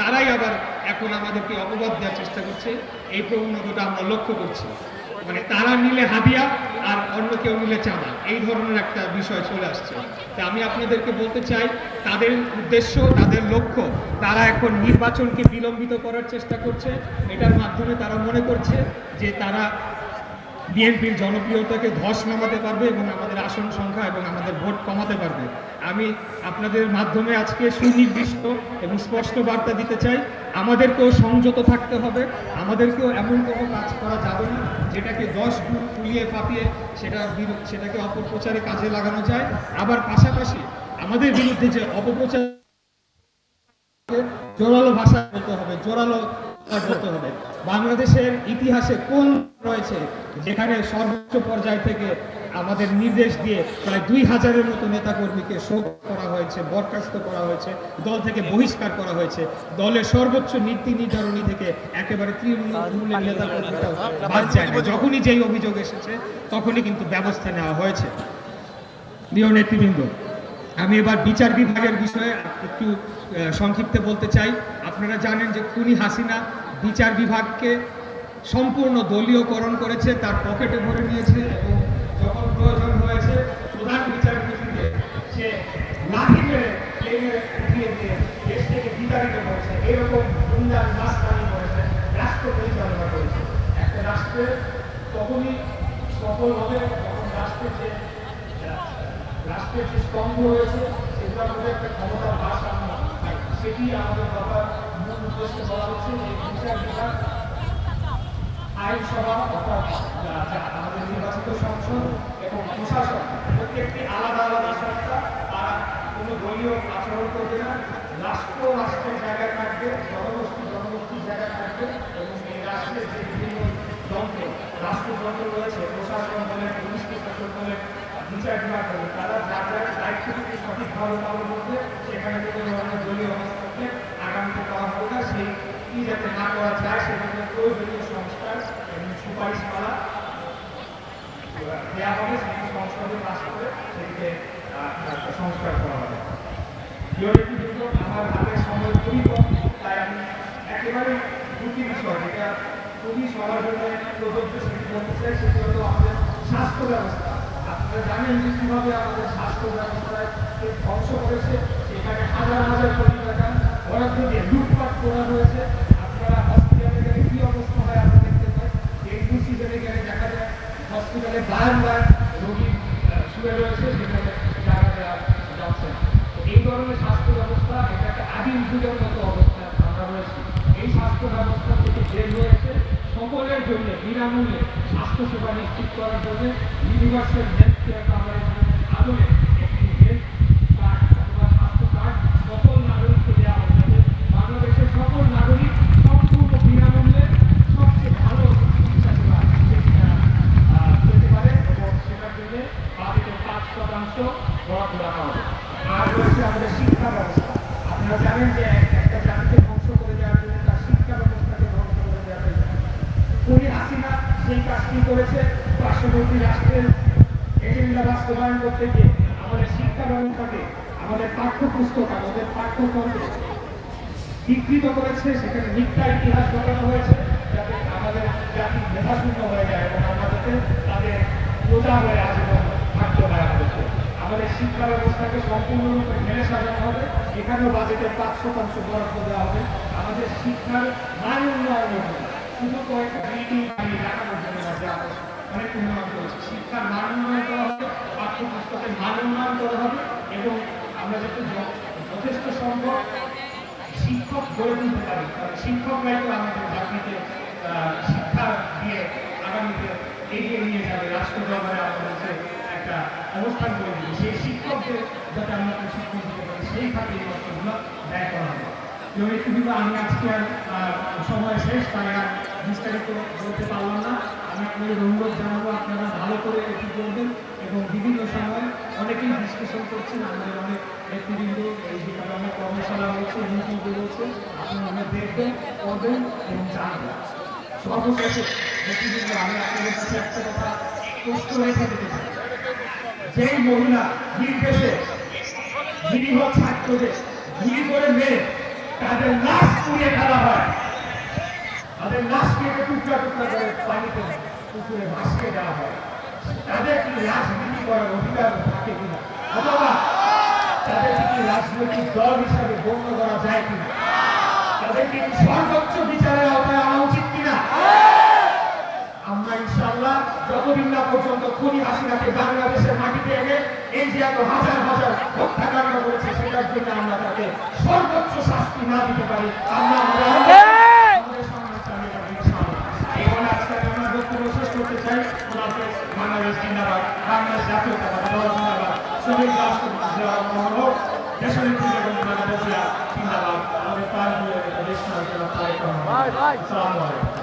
তারাই আবার এখন আমাদেরকে অপবাদ দেওয়ার চেষ্টা করছে। এই প্রবণতাটা আমরা লক্ষ্য করছি। মানে তারা নিলে হাদিয়া আর অন্য কেউ নিলে চাঁদা। এই ধরনের একটা বিষয় চলে আসছে। তা আমি আপনাদেরকে বলতে চাই, তাদের উদ্দেশ্য, তাদের লক্ষ্য, তারা এখন নির্বাচনকে বিলম্বিত করার চেষ্টা করছে। এটার মাধ্যমে তারা মনে করছে যে তারা বিএনপির জনপ্রিয়তাকে ধস নামাতে পারবে এবং আমাদের আসন সংখ্যা এবং আমাদের ভোট কমাতে পারবে। আমি আপনাদের মাধ্যমে আজকে সুনির্দিষ্ট এবং স্পষ্ট বার্তা দিতে চাই, আমাদেরকেও সংযত থাকতে হবে। আমাদেরকেও এমন কোনো কাজ করা যাবে না যেটাকে দশ গুণ ফুলিয়ে ফাঁপিয়ে সেটা সেটাকে অপপ্রচারে কাজে লাগানো যায়। আবার পাশাপাশি আমাদের বিরুদ্ধে যে অপপ্রচার জোরালো ভাষা বলতে হবে, জোরালো হবে। বাংলাদেশের ইতিহাসে কোন রয়েছে যেখানে সর্বোচ্চ পর্যায় থেকে আমাদের নির্দেশ দিয়ে প্রায় দুই হাজারের মতো নেতাকর্মীকে শোক করা হয়েছে বরখাস্ত করা হয়েছে দল থেকে বহিষ্কার করা হয়েছে। দলের সর্বোচ্চ নীতি নির্ধারণী থেকে একেবারে তৃণমূলের নেতাকর্মীরাও বাদ যায় যখনই যেই অভিযোগ এসেছে তখনই কিন্তু ব্যবস্থা নেওয়া হয়েছে। প্রিয় নেতৃবৃন্দ আমি এবার বিচার বিভাগের বিষয়ে একটু সংক্ষিপ্তে বলতে চাই। আপনারা জানেন যে খুনি হাসিনা বিচার বিভাগকে সম্পূর্ণ দলীয়করণ করেছে, তার পকেটে ভরে নিয়েছে এবং যখন প্রয়োজন হয়েছে প্রধান বিচারপতিকে সে লাঠি মেরে প্লেনে উঠিয়ে দিয়ে দেশ থেকে বিতাড়িত করেছে। এরকম গুন্ডার মাস্তানি করেছে, রাষ্ট্র পরিচালনা করেছে। একটা রাষ্ট্রের তখনই সফল হবে রাষ্ট্রের যে স্তম্ভ রয়েছে সেগুলোর মধ্যে একটা ক্ষমতার ভারসাম্য। সেটি আমাদের কথার মূল উদ্দেশ্য বলা হচ্ছে যে বিচার বিভাগ আইনসভা অর্থাৎ আমাদের নির্বাচিত সংসদ এবং প্রশাসন, প্রত্যেকটি আলাদা আলাদা সংস্থা, তারা কোনো দলীয় আচরণ করবে না রাষ্ট্র রাষ্ট্রের জায়গায় থাকবে জনগোষ্ঠী জনগোষ্ঠীর জায়গায় থাকবে এবং এই রাষ্ট্রের যে বিভিন্ন যন্ত্র রাষ্ট্রযন্ত্র রয়েছে প্রশাসন বলেন পুলিশ প্রশাসন বলেন বিচার বিভাগ বলেন তারা যার যার সেখানে কোনো ধরনের দলীয় হস্তক্ষেপ আগামীতে করা হবে না সেই কি যাতে না করা যায় সেজন্য প্রয়োজনীয় সংস্কার এবং সুপারিশ করা হবে সেটি সংসদে পাশ সংস্কার করা হবে তাই আমি একেবারে দুটি বিষয় চাই সেটি হলো আমাদের স্বাস্থ্য ব্যবস্থা আপনারা জানেন যে কীভাবে আমাদের স্বাস্থ্য ব্যবস্থায় কে ধ্বংস করেছে? সেখানে হাজার হাজার কোটি টাকা বরাদ্দ দিয়ে লুটপাট করা হয়েছে। আপনারা হসপিটালে গেলে কী অবস্থা হয় আমরা দেখতে পাই। ডেঙ্গু সিজনে গেলে দেখা যায় হসপিটালে বারবার রোগী শুয়ে রয়েছে, সেখানে দেওয়া যাচ্ছে না। এই ধরনের স্বাস্থ্য ব্যবস্থা এটা একটা আদিম যুগের মতো অবস্থা আমরা রয়েছি। এই স্বাস্থ্য ব্যবস্থা থেকে বের হয়েছে সকলের জন্য বিনামূল্যে স্বাস্থ্য সেবা নিশ্চিত করার জন্য ইউনিভার্সাল হেলথ কেয়ার কাভারেজ আদলে একটি হেলথ কার্ড অথবা স্বাস্থ্য কার্ড সকল নাগরিককে দেওয়া হবে যাতে বাংলাদেশের সকল নাগরিক সম্পূর্ণ বিনামূল্যে সবচেয়ে ভালো চিকিৎসা সেবা সেটি তারা, আহ, পেতে পারে এবং সেটার জন্য বাকিত পাঁচ শতাংশ বরাদ্দ রাখা হবে। আর রয়েছে আমাদের শিক্ষা ব্যবস্থা। আপনারা জানেন যে এক- একটা জাতিকে ধ্বংস করে দেওয়ার জন্য তার শিক্ষা ব্যবস্থাকে ধ্বংস করে দেওয়া হয়েছে খুনি হাসিনা সেই কাজটি করেছে পার্শ্ববর্তী রাষ্ট্রের এজেন্ডা বাস্তবায়ন করতে গিয়ে আমাদের শিক্ষা ব্যবস্থাকে আমাদের পাঠ্যপুস্তক আমাদের বিকৃত করেছে সেখানে মিথ্যা ইতিহাস ঘটানো হয়েছে যাতে আমাদের জাতি হয়ে যায় এবং তাদের প্রজা হয়ে থাকতে হয় আমাদেরকে আমাদের শিক্ষা ব্যবস্থাকে সম্পূর্ণরূপে সাজানো হবে এখানেও বাজেটের পাঁচ শতাংশ বরাদ্দ দেওয়া হবে আমাদের শিক্ষার মান উন্নয়নের জন্য শুধু কয়েকটা দেখানোর জন্য অনেক উন্নয়ন করেছি। শিক্ষার মান উন্নয়ন করা হবে পাঠ্যপুস্তকের মান উন্নয়ন করা হবে এবং আমরা যাতে যথেষ্ট সম্ভব শিক্ষক গড়ে তুলতে পারি। কারণ শিক্ষকরাই তো আমাদের জাতিকে শিক্ষা দিয়ে আগামীতে এগিয়ে নিয়ে যাবে। রাষ্ট্র দরবারে আমাদের যে একটা অবস্থান করে দিবে। সেই শিক্ষকদের যাতে আমরা প্রশিক্ষণ দিতে পারি, সেই খাতে এই অর্থগুলো ব্যয় করা হবে। কিন্তু আমি আজকে আর সময় শেষ তাই আর বলতে পারলাম না। আমি আপনাদের অনুরোধ জানাব, আপনারা ভালো করে এটি করবেন এবং বিভিন্ন সময় অনেকেই ডিসকাশন করছেন, আমাদের অনেক নেতৃবৃন্দ এই যেখানে অনেক কর্মশালা আপনারা দেখবেন, করবেন এবং জানবেন। সর্বশেষে নেতৃবৃন্দ আমি আপনাদের কাছে একটা কথা প্রশ্ন রেখে দিতে যেই মহিলা নির্দেশে নিরীহ ছাত্রদের করে মেরে তাদের লাশ পুড়িয়ে ফেলা হয় তাদের লাশকে টুকরা টুকরা করে পানিতে পুকুরে ভাসিয়ে দেওয়া হয়। তাদের কি রাজনীতি করার অধিকার থাকে কিনা? অথবা তাদেরকে কি রাজনৈতিক দল হিসাবে গণ্য করা যায় কিনা? তাদেরকে কি সর্বোচ্চ বিচারের আওতায় আনা উচিত কিনা? আমরা ইনশাআল্লাহ যতদিন না পর্যন্ত খুনি হাসিনাকে বাংলাদেশের মাটিতে এনে এই যে এত হাজার হাজার হত্যাকাণ্ড করেছে, সেটার জন্য আমরা তাকে সর্বোচ্চ শাস্তি না দিতে পারি। আমরা জিন্দাবাদ বাংলাদেশ জাতীয়তাবাদ দল জিন্দাবাদ শহীদ রাষ্ট্রপতি জিয়াউর রহমান হোক দেশনেত্রী বেগম খালেদা জিয়া জিন্দাবাদ আমাদের প্রাণ দিয়ে দেশ চালাতে তারেক রহমান। আসসালামু আলাইকুম